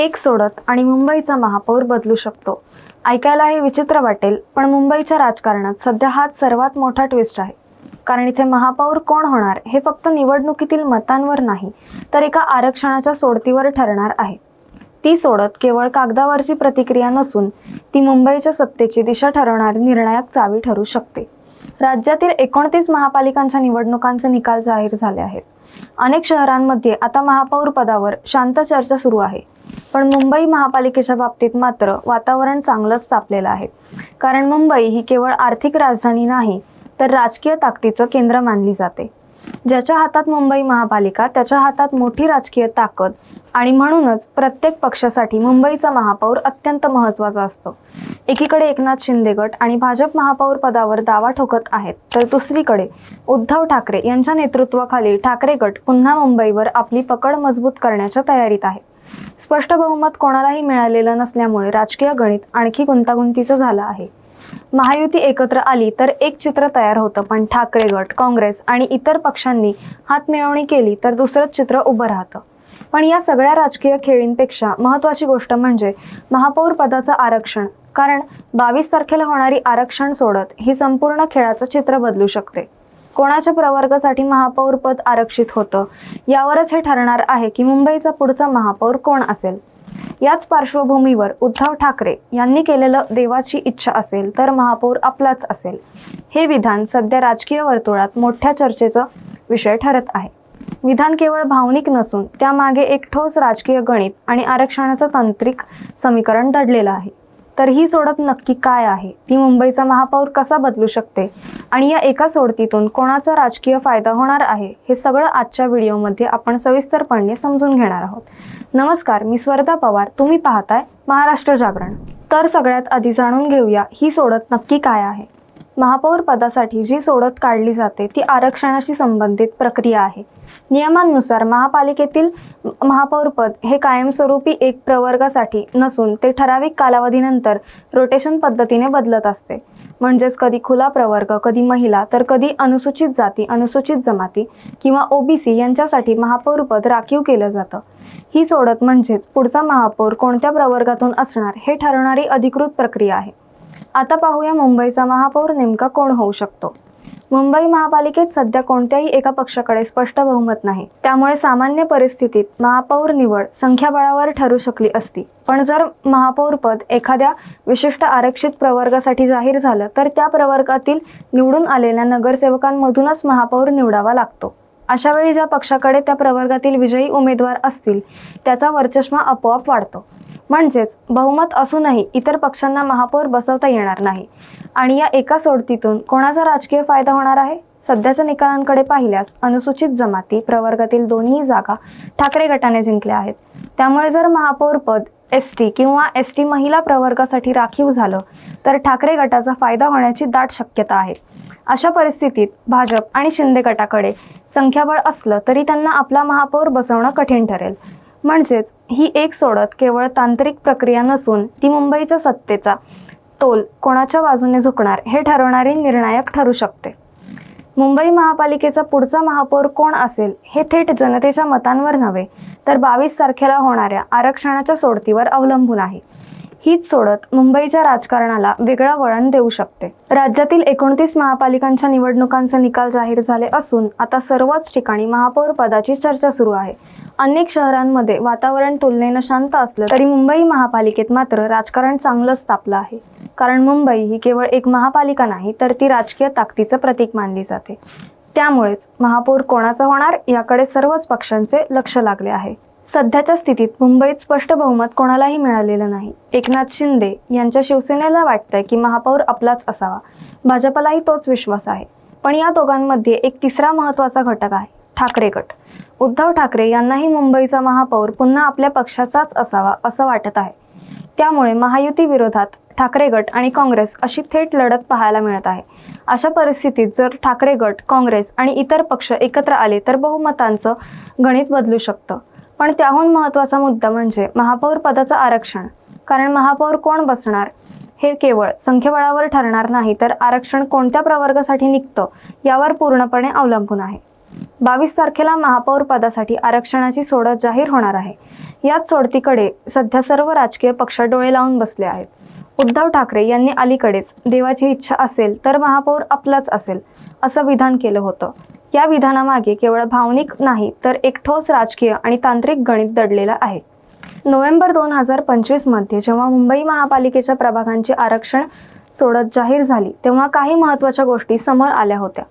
एक सोडत आणि मुंबईचा महापौर बदलू शकतो. ऐकायला हे विचित्र वाटेल पण मुंबईच्या राजकारणात सध्या हाच सर्वात मोठा ट्विस्ट आहे. कारण इथे महापौर कोण होणार हे फक्त निवडणुकीतील मतांवर नाही तर एका आरक्षणाच्या सोडतीवर ठरणार आहे. ती सोडत केवळ कागदावरची प्रतिक्रिया नसून ती मुंबईच्या सत्तेची दिशा ठरवणारी निर्णायक चावी ठरू शकते. राज्यातील एकोणतीस महापालिकांच्या निवडणुकांचे निकाल जाहीर झाले आहेत. अनेक शहरांमध्ये आता महापौर पदावर शांत चर्चा सुरू आहे. पण मुंबई महापालिकेच्या बाबतीत मात्र वातावरण चांगलंच तापलेलं आहे. कारण मुंबई ही केवळ आर्थिक राजधानी नाही तर राजकीय ताकदीचं केंद्र मानली जाते. ज्याच्या हातात मुंबई महापालिका त्याच्या हातात मोठी राजकीय ताकद आणि म्हणूनच प्रत्येक पक्षासाठी मुंबईचा महापौर अत्यंत महत्त्वाचा असतो. एकीकडे एकनाथ शिंदे गट आणि भाजप महापौर पदावर दावा ठोकत आहेत तर दुसरीकडे उद्धव ठाकरे यांच्या नेतृत्वाखाली ठाकरे गट पुन्हा मुंबईवर आपली पकड मजबूत करण्याच्या तयारीत आहे स्पष्ट बहुमत कोणालाही मिळालेलं नसल्यामुळे राजकीय गणित आणखी गुंतागुंतीचं झालं आहे. महायुती एकत्र आली तर एक चित्र तयार होतं पण ठाकरे गट काँग्रेस आणि इतर पक्षांनी हातमिळवणी केली तर दुसरंच चित्र उभं राहतं. पण या सगळ्या राजकीय खेळींपेक्षा महत्त्वाची गोष्ट म्हणजे महापौर पदाचं आरक्षण कारण बावीस तारखेला होणारी आरक्षण सोडत ही संपूर्ण खेळाचं चित्र बदलू शकते. कोणाच्या प्रवर्गासाठी महापौर पद आरक्षित होतं? यावरच हे ठरणार आहे की मुंबईचा पुढचा महापौर कोण असेल? याच पार्श्वभूमीवर उद्धव ठाकरे यांनी केलेलं देवाची इच्छा असेल तर महापौर आपलाच असेल. हे विधान सध्या राजकीय वर्तुळात मोठ्या चर्चेचा विषय ठरत आहे. विधान केवळ भावनिक नसून त्यामागे एक ठोस राजकीय गणित आणि आरक्षणाचं तांत्रिक समीकरण दडलेलं आहे. तर ही सोडत नक्की काय आहे? ती मुंबईचा महापौर कसा बदलू शकते? आणि या एका सोडतीतून कोणाचा राजकीय फायदा होणार आहे? हे सगळं आजच्या व्हिडिओमध्ये आपण सविस्तरपणे समजून घेणार आहोत. नमस्कार मी स्वर्धा पवार. तुम्ही पाहताय महाराष्ट्र जागरण. तर सगळ्यात आधी जाणून घेऊया ही सोडत नक्की काय आहे? महापौर पदासाठी जी सोडत काढली जाते ती आरक्षणाशी संबंधित प्रक्रिया आहे. नियमांनुसार महापालिकेतील महापौरपद हे कायमस्वरूपी एक प्रवर्गासाठी नसून ते ठराविक कालावधीनंतर रोटेशन पद्धतीने बदलत असते. म्हणजेच कधी खुला प्रवर्ग कधी महिला तर कधी अनुसूचित जाती अनुसूचित जमाती किंवा ओबीसी यांच्यासाठी महापौरपद राखीव केलं जातं. ही सोडत म्हणजेच पुढचा महापौर कोणत्या प्रवर्गातून असणार हे ठरवणारी अधिकृत प्रक्रिया आहे. आता पाहूया मुंबईचा महापौर नेमका कोण होऊ शकतो. मुंबई महापालिकेत सध्या कोणत्याही एका पक्षाकडे स्पष्ट बहुमत नाही. त्यामुळे सामान्य परिस्थितीत महापौर निवड संख्याबळावर ठरू शकली असती. पण जर महापौर पद एखाद्या विशिष्ट आरक्षित प्रवर्गासाठी जाहीर झालं तर त्या प्रवर्गातील निवडून आलेल्या नगरसेवकांमधूनच महापौर निवडावा लागतो. अशा वेळी ज्या पक्षाकडे त्या प्रवर्गातील विजयी उमेदवार असतील त्याचा वर्चष्मा आपोआप वाढतो. म्हणजेच बहुमत असूनही इतर पक्षांना महापौर बसवता येणार नाही. आणि या एका सोडतीतून कोणाचा राजकीय फायदा होणार आहे? सध्याच्या निकालांकडे पाहिल्यास अनुसूचित जमाती प्रवर्गातील दोन्ही जागा ठाकरे गटाने जिंकल्या आहेत. त्यामुळे जर महापौर पद एस टी किंवा एस टी महिला प्रवर्गासाठी राखीव झालं तर ठाकरे गटाचा फायदा होण्याची दाट शक्यता आहे. अशा परिस्थितीत भाजप आणि शिंदे गटाकडे संख्याबळ असलं तरी त्यांना आपला महापौर बसवणं कठीण ठरेल. म्हणजेच ही एक सोडत केवळ तांत्रिक प्रक्रिया नसून ती मुंबईच्या सत्तेचा तोल कोणाच्या बाजूने झुकणार हे ठरवणारी निर्णायक ठरू शकते. मुंबई महापालिकेचा पुढचा महापौर कोण असेल हे थेट जनतेच्या मतांवर नव्हे तर बावीस तारखेला होणाऱ्या आरक्षणाच्या सोडतीवर अवलंबून आहे. हीच सोडत मुंबईच्या राजकारणाला वेगळं वळण देऊ शकते. राज्यातील एकोणतीस महापालिकांच्या निवडणुकांचे निकाल जाहीर झाले असून आता सर्वच ठिकाणी महापौर पदाची चर्चा सुरू आहे. अनेक शहरांमध्ये वातावरण तुलनेनं शांत असलं तरी मुंबई महापालिकेत मात्र राजकारण चांगलंच तापलं आहे. कारण मुंबई ही केवळ एक महापालिका नाही तर ती राजकीय ताकदीचं प्रतीक मानली जाते. त्यामुळेच महापौर कोणाचा होणार याकडे सर्वच पक्षांचे लक्ष लागले आहे. सध्याच्या स्थितीत मुंबईत स्पष्ट बहुमत कोणालाही मिळालेलं नाही. एकनाथ शिंदे यांच्या शिवसेनेला वाटतंय की महापौर आपलाच असावा. भाजपलाही तोच विश्वास आहे. पण या दोघांमध्ये एक तिसरा महत्त्वाचा घटक आहे ठाकरे गट. उद्धव ठाकरे यांनाही मुंबईचा महापौर पुन्हा आपल्या पक्षाचाच असावा असं वाटत आहे. त्यामुळे महायुती विरोधात ठाकरे गट आणि काँग्रेस अशी थेट लढत पाहायला मिळत आहे. अशा परिस्थितीत जर ठाकरे गट काँग्रेस आणि इतर पक्ष एकत्र आले तर बहुमतांचं गणित बदलू शकतं. पण त्याहून महत्त्वाचा मुद्दा म्हणजे महापौर पदाचं आरक्षण. कारण महापौर कोण बसणार? हे केवळ संख्याबळावर ठरणार नाही तर आरक्षण कोणत्या प्रवर्गासाठी निघतं यावर पूर्णपणे अवलंबून आहे. बावीस तारखेला महापौर पदासाठी आरक्षणाची सोडत जाहीर होणार आहे. याच सोडतीकडे सध्या सर्व राजकीय पक्ष डोळे लावून बसले आहेत. उद्धव ठाकरे यांनी अलीकडेच देवाची इच्छा असेल तर महापौर आपलाच असेल असं विधान केलं होतं. या विधानामागे केवळ भावनिक नाही तर एक ठोस राजकीय आणि तांत्रिक गणित दडलेलं आहे. नोव्हेंबर दोन हजार पंचवीसमध्ये जेव्हा मुंबई महापालिकेच्या प्रभागांची आरक्षण सोडत जाहीर झाली तेव्हा काही महत्त्वाच्या गोष्टी समोर आल्या होत्या.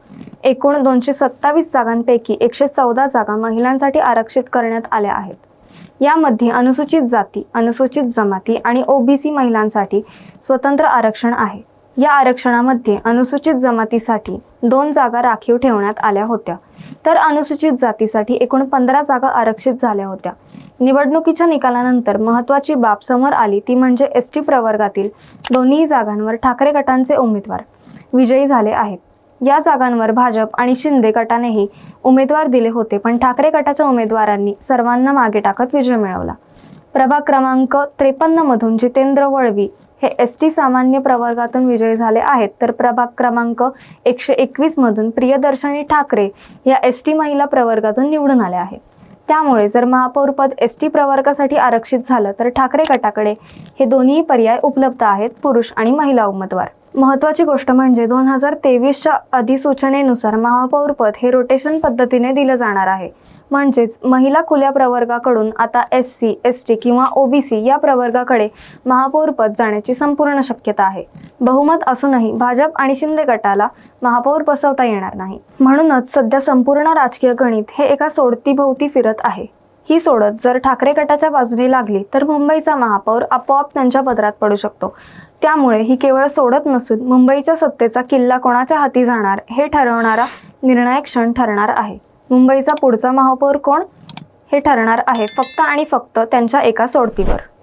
एकूण दोनशे सत्तावीस जागांपैकी एकशे चौदा जागा महिलांसाठी आरक्षित करण्यात आल्या आहेत. यामध्ये अनुसूचित जाती अनुसूचित जमाती आणि ओबीसी महिलांसाठी स्वतंत्र आरक्षण आहे. या आरक्षणामध्ये अनुसूचित जमातीसाठी दोन जागा राखीव ठेवण्यात आल्या होत्या. तर अनुसूचित जातीसाठी एकूण पंधरा जागा आरक्षित झाल्या होत्या. निवडणुकीच्या निकालानंतर महत्त्वाची बाब समोर आली ती म्हणजे एस टी प्रवर्गातील दोन्ही जागांवर ठाकरे गटांचे उमेदवार विजयी झाले आहेत. या जागांवर भाजप आणि शिंदे गटानेही उमेदवार दिले होते पण ठाकरे गटाच्या उमेदवारांनी सर्वांना मागे टाकत विजय मिळवला. प्रभाग क्रमांक त्रेपन्न मधून जितेंद्र वळवी हे एस टी सामान्य प्रवर्गातून विजयी झाले आहेत. तर प्रभाग क्रमांक एकशे एकवीसमधून प्रियदर्शनी ठाकरे या एस टी महिला प्रवर्गातून निवडून आल्या आहेत. त्यामुळे जर महापौरपद एस टी प्रवर्गासाठी आरक्षित झालं तर ठाकरे गटाकडे हे दोन्ही पर्याय उपलब्ध आहेत पुरुष आणि महिला उमेदवार. महत्वाची गोष्ट म्हणजे दोन हजार तेवीसच्या अधिसूचनेनुसार महापौरपद हे रोटेशन पद्धतीने दिलं जाणार आहे. म्हणजेच महिला खुल्या प्रवर्गाकडून आता एस सी एस टी किंवा ओबीसी या प्रवर्गाकडे महापौरपद जाण्याची संपूर्ण शक्यता आहे. बहुमत असूनही भाजप आणि शिंदे गटाला महापौर बसवता येणार नाही. म्हणूनच सध्या संपूर्ण राजकीय गणित हे एका सोडतीभोवती फिरत आहे. ही सोडत जर ठाकरे गटाच्या बाजूने लागली तर मुंबईचा महापौर आपोआप त्यांच्या पदरात पडू शकतो. त्यामुळे ही केवळ सोडत नसून मुंबईच्या सत्तेचा किल्ला कोणाच्या हाती जाणार हे ठरवणारा निर्णायक क्षण ठरणार आहे. मुंबईचा पुढचा महापौर कोण? हे ठरणार आहे फक्त आणि फक्त त्यांच्या एका सोडतीवर.